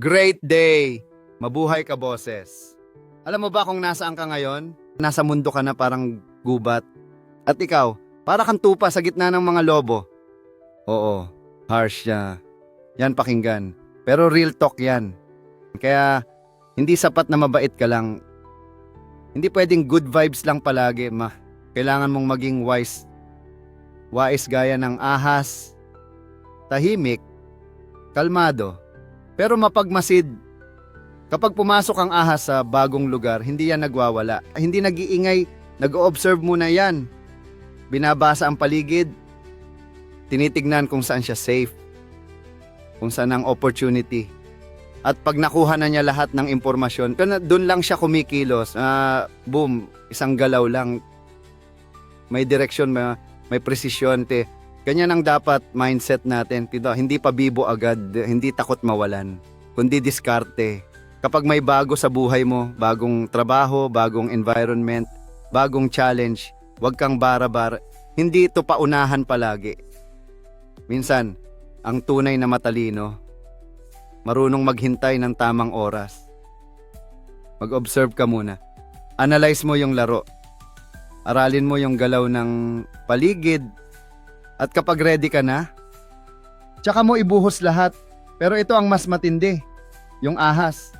Great day! Mabuhay ka, boses. Alam mo ba kung nasaan ka ngayon? Nasa mundo ka na parang gubat. At ikaw, para kang tupa sa gitna ng mga lobo. Oo, harsh siya. Yan pakinggan. Pero real talk yan. Kaya, hindi sapat na mabait ka lang. Hindi pwedeng good vibes lang palagi, ma. Kailangan mong maging wise. Wise gaya ng ahas. Tahimik. Kalmado. Pero mapagmasid. Kapag pumasok ang ahas sa bagong lugar, hindi yan nagwawala. Hindi nag-iingay, nag-observe muna yan. Binabasa ang paligid. Tinitignan kung saan siya safe. Kung saan ang opportunity. At pag nakuha na niya lahat ng impormasyon, doon lang siya kumikilos. Ah, boom, isang galaw lang. May direksyon, may, may presisyon. Te. Ganyan ang dapat mindset natin. Tito. Hindi pa bibo agad, hindi takot mawalan, kundi diskarte. Kapag may bago sa buhay mo, bagong trabaho, bagong environment, bagong challenge, huwag kang bara-bara. Hindi ito paunahan palagi. Minsan, ang tunay na matalino, marunong maghintay ng tamang oras. Mag-observe ka muna. Analyze mo yung laro. Aralin mo yung galaw ng paligid. At kapag ready ka na, tsaka mo ibuhos lahat. Pero ito ang mas matindi, yung ahas.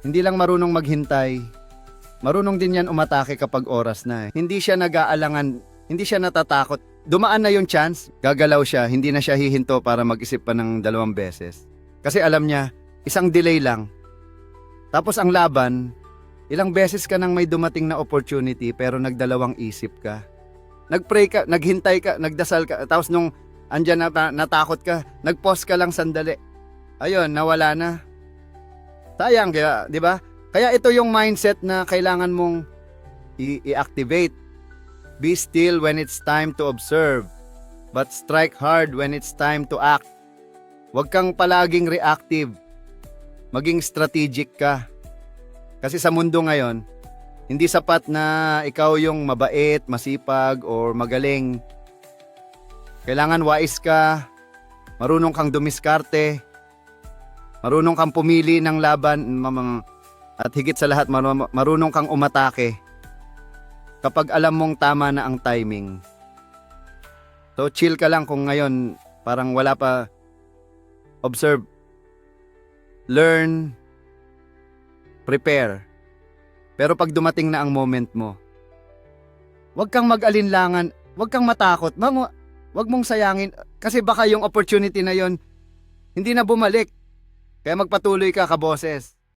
Hindi lang marunong maghintay, marunong din yan umatake kapag oras na. eh. Hindi siya nag-aalangan, hindi siya natatakot. Dumaan na yung chance, gagalaw siya, hindi na siya hihinto para mag-isip pa ng dalawang beses. Kasi alam niya, isang delay lang. Tapos ang laban, ilang beses ka nang may dumating na opportunity pero nagdalawang isip ka. Nagpray ka, naghintay ka, nagdasal ka, tapos nung andyan na, natakot ka, nagpause ka lang sandali. Ayun, nawala na. Sayang, kaya, di ba? Kaya ito yung mindset na kailangan mong i-activate. Be still when it's time to observe, but strike hard when it's time to act. Huwag kang palaging reactive. Maging strategic ka. Kasi sa mundo ngayon, hindi sapat na ikaw yung mabait, masipag, or magaling. Kailangan wise ka, marunong kang dumiskarte, marunong kang pumili ng laban, at higit sa lahat, maru- marunong kang umatake kapag alam mong tama na ang timing. So chill ka lang kung ngayon parang wala pa observe learn prepare pero pag dumating na ang moment mo wag kang mag-alinlangan wag kang matakot. Mam- wag mong sayangin kasi baka yung opportunity na yon hindi na bumalik. Kaya magpatuloy ka kaboses